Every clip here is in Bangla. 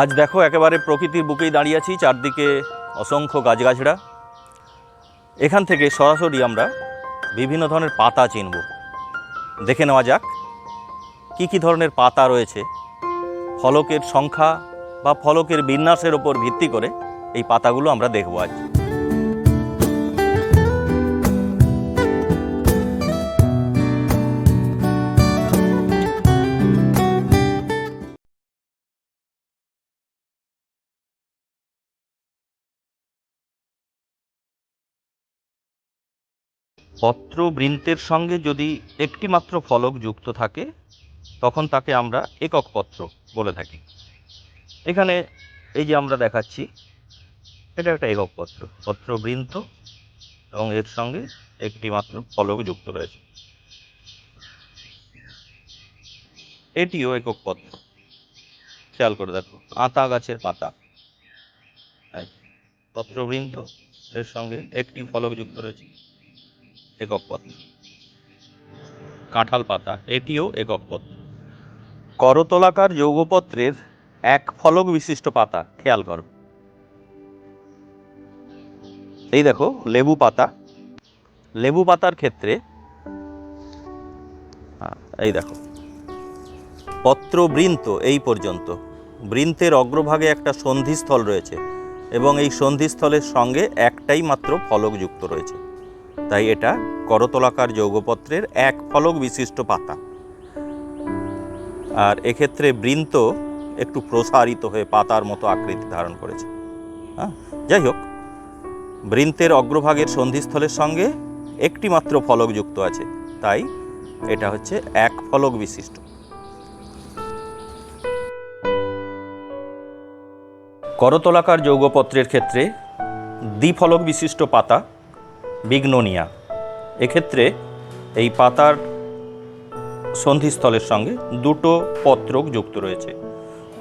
আজ দেখো একেবারে প্রকৃতির বুকেই দাঁড়িয়ে আছি, চারদিকে অসংখ্য গাছগাছড়া। এখান থেকে সরাসরি আমরা বিভিন্ন ধরনের পাতা চিনব। দেখে নেওয়া যাক, কি কি ধরনের পাতা রয়েছে, ফলকের সংখ্যা বা ফলকের বিন্যাসের ওপর ভিত্তি করে এই পাতাগুলো আমরা দেখব আজ। পত্র বৃন্তের সঙ্গে যদি একটি মাত্র ফলক যুক্ত থাকে, তখন তাকে আমরা একক পত্র বলে থাকি। এখানে এই যে আমরা দেখাচ্ছি, এটা একটা একক পত্র পত্র বৃন্ত এবং এর সঙ্গে একটি মাত্র ফলক যুক্ত রয়েছে। এটিও একক পত্র। খেয়াল করে দেখো আতা গাছের পাতা। পত্রবৃন্ত, এর সঙ্গে একটি ফলক যুক্ত রয়েছে। একক পত্র কাঁঠাল পাতা, এটিও একক পত্র করতলাকার যৌগপত্রের এক ফলক বিশিষ্ট পাতা, খেয়াল করো। এই দেখো, লেবু পাতা। লেবু পাতার ক্ষেত্রে এই দেখো। পত্র বৃন্ত এই পর্যন্ত। বৃন্তের অগ্রভাগে একটা সন্ধিস্থল রয়েছে এবং এই সন্ধিস্থলের সঙ্গে একটাই মাত্র ফলক যুক্ত রয়েছে। তাই এটা করতলাকার যৌগপত্রের এক ফলক বিশিষ্ট পাতা। আর এক্ষেত্রে বৃন্ত একটু প্রসারিত হয়ে পাতার মতো আকৃতি ধারণ করেছে। হ্যাঁ যাই হোক, বৃন্তের অগ্রভাগের সন্ধিস্থলের সঙ্গে একটি মাত্র ফলক যুক্ত আছে, তাই এটা হচ্ছে এক ফলক বিশিষ্ট। করতলাকার যৌগপত্রের ক্ষেত্রে দ্বিফলক বিশিষ্ট পাতা বিগ্নোনিয়া এক্ষেত্রে এই পাতার সন্ধিস্থলের সঙ্গে দুটো পত্রক যুক্ত রয়েছে।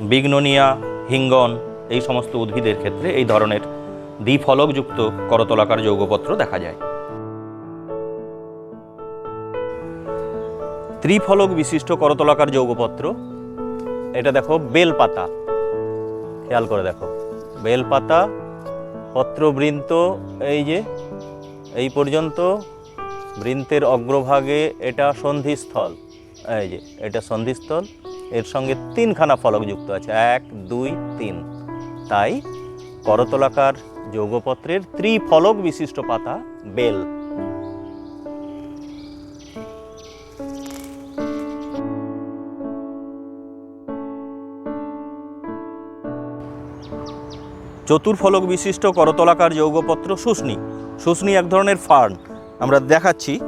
বিগ্নোনিয়া হিঙ্গন, এই সমস্ত উদ্ভিদের ক্ষেত্রে এই ধরনের দ্বিফলকযুক্ত করতলাকার যৌগপত্র দেখা যায়। ত্রিফলক বিশিষ্ট করতলাকার যৌগপত্র, এটা দেখো বেলপাতা খেয়াল করে দেখো। বেলপাতা পত্রবৃন্ত এই যে এই পর্যন্ত বৃন্তের অগ্রভাগে এটা সন্ধিস্থল। এই যে, এটা সন্ধিস্থল। এর সঙ্গে তিনখানা ফলক যুক্ত আছে। এক, দুই, তিন। তাই করতলাকার যৌগপত্রের ত্রিফলক বিশিষ্ট পাতা বেল। চতুর্ফলক বিশিষ্ট করতলাকার যৌগপত্র শুষ্নি। শুষ্নি এক ধরনের ফার্ন। আমরা দেখাচ্ছি।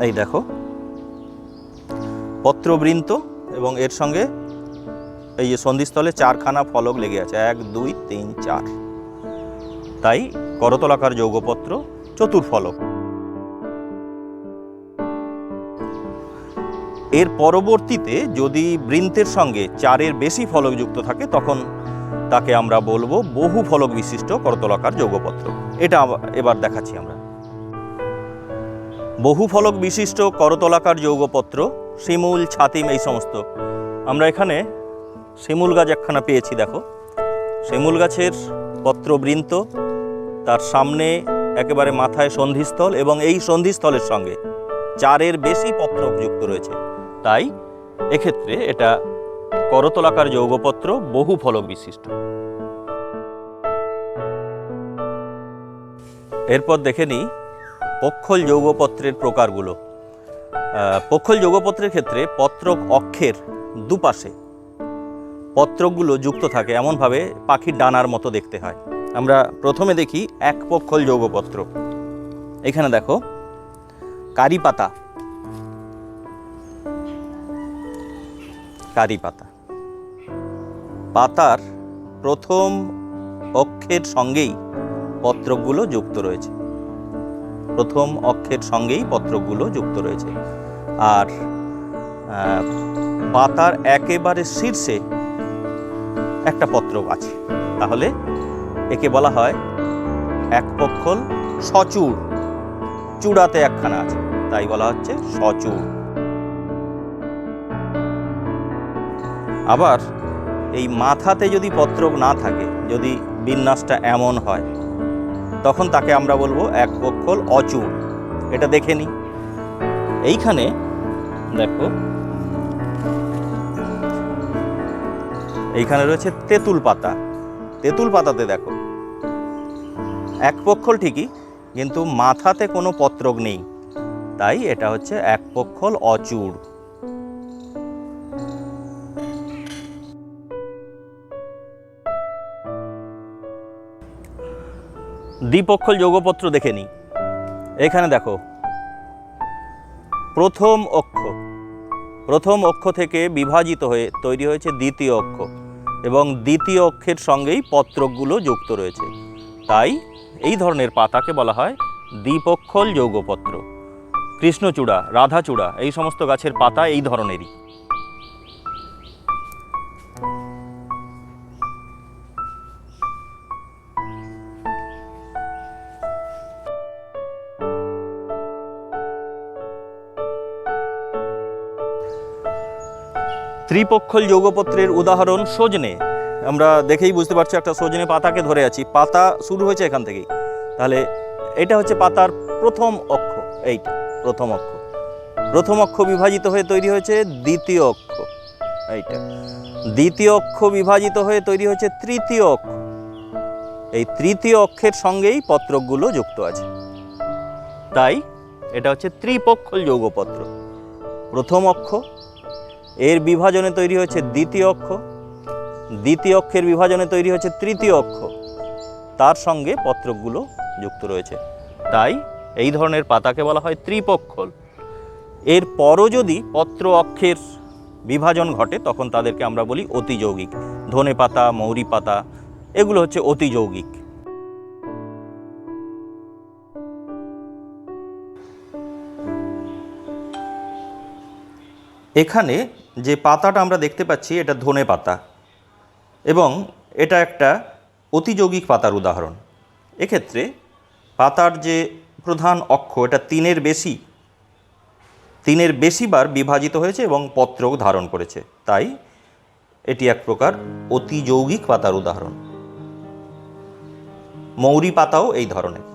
এই দেখো। পত্রবৃন্ত এবং এর সঙ্গে এই যে সন্ধিস্থলে চারখানা ফলক লেগে আছে। এক, দুই, তিন, চার। তাই করতলাকার যৌগপত্র, চতুর্ফলক। এর পরবর্তীতে যদি বৃন্তের সঙ্গে চারের বেশি ফলক যুক্ত থাকে, তখন তাকে আমরা বলব বহু ফলক বিশিষ্ট করতলাকার যৌগপত্র। এটা এবার দেখাচ্ছি আমরা। বহু ফলক বিশিষ্ট করতলাকার যৌগপত্র, শিমুল, ছাতিম এই সমস্ত। আমরা এখানে শিমুল গাছ একখানা পেয়েছি, দেখো। শিমুল গাছের পত্রবৃন্ত তার সামনে একেবারে মাথায় সন্ধিস্থল এবং এই সন্ধিস্থলের সঙ্গে চারের বেশি পত্র যুক্ত রয়েছে। তাই এক্ষেত্রে এটা করতলাকার যৌগপত্র বহু ফলক বিশিষ্ট। এরপর দেখে নিই পক্ষল যৌগপত্রের প্রকারগুলো। পক্ষল যৌগপত্রের ক্ষেত্রে পত্রক অক্ষের দুপাশে পত্রকগুলো যুক্ত থাকে, এমনভাবে পাখির ডানার মতো দেখতে হয়। আমরা প্রথমে দেখি এক পক্ষল যৌগপত্র। এখানে দেখো কারি পাতা কারি পাতা। পাতার প্রথম অক্ষের সঙ্গেই পত্রকগুলো যুক্ত রয়েছে। প্রথম অক্ষের সঙ্গেই পত্রকগুলো যুক্ত রয়েছে। আর পাতার একেবারে শীর্ষে একটা পত্রক আছে। তাহলে একে বলা হয় এক পক্ষল সচূড় চূড়াতে একখানা আছে। তাই বলা হচ্ছে সচূড় আবার এই মাথাতে যদি পত্রক না থাকে, যদি বিন্যাসটা এমন হয়, তখন তাকে আমরা বলব এক পক্ষল অচূর। এটা দেখে নিই এইখানে দেখো, এইখানে রয়েছে তেঁতুল পাতা। তেঁতুল পাতাতে দেখো, এক পক্ষল ঠিকই, কিন্তু মাথাতে কোনো পত্রক নেই। তাই এটা হচ্ছে এক পক্ষল অচূড় দ্বিপক্ষল যোগপত্র দেখে নিই। এখানে দেখো। প্রথম অক্ষ। প্রথম অক্ষ থেকে বিভাজিত হয়ে তৈরি হয়েছে দ্বিতীয় অক্ষ এবং দ্বিতীয় অক্ষের সঙ্গেই পত্রকগুলো যুক্ত রয়েছে। তাই এই ধরনের পাতাকে বলা হয় দ্বিপক্ষল যৌগপত্র। কৃষ্ণচূড়া, রাধাচূড়া, এই সমস্ত গাছের পাতা এই ধরনেরই। ত্রিপক্ষল যৌগপত্রের উদাহরণ সজনে। আমরা দেখেই বুঝতে পারছি একটা সজনে পাতাকে ধরে আছি। পাতা শুরু হয়েছে এখান থেকেই। তাহলে এটা হচ্ছে পাতার প্রথম অক্ষ, এইটা, প্রথম অক্ষ। প্রথম অক্ষ বিভাজিত হয়ে তৈরি হয়েছে দ্বিতীয় অক্ষ, এইটা। দ্বিতীয় অক্ষ বিভাজিত হয়ে তৈরি হয়েছে তৃতীয় অক্ষ। এই তৃতীয় অক্ষের সঙ্গেই পত্রকগুলো যুক্ত আছে। তাই এটা হচ্ছে ত্রিপক্ষল যৌগপত্র। প্রথম অক্ষ এর বিভাজনে তৈরি হয়েছে দ্বিতীয় অক্ষ। দ্বিতীয় অক্ষের বিভাজনে তৈরি হয়েছে তৃতীয় অক্ষ। তার সঙ্গে পত্রকগুলো যুক্ত রয়েছে। তাই এই ধরনের পাতাকে বলা হয় ত্রিপক্ষল। এর পরও যদি পত্র অক্ষের বিভাজন ঘটে, তখন তাদেরকে আমরা বলি অতিযৌগিক। ধনে পাতা, মৌরি পাতা, এগুলো হচ্ছে অতিযৌগিক। এখানে যে পাতাটা আমরা দেখতে পাচ্ছি, এটা ধনে পাতা। এবং এটা একটা অতিযৌগিক পাতার উদাহরণ। এক্ষেত্রে পাতার যে প্রধান অক্ষ, এটা তিনের বেশি। তিনের বেশিবার বিভাজিত হয়েছে এবং পত্র ধারণ করেছে। তাই এটি এক প্রকার অতিযৌগিক পাতার উদাহরণ। মৌরি পাতাও এই ধরনের।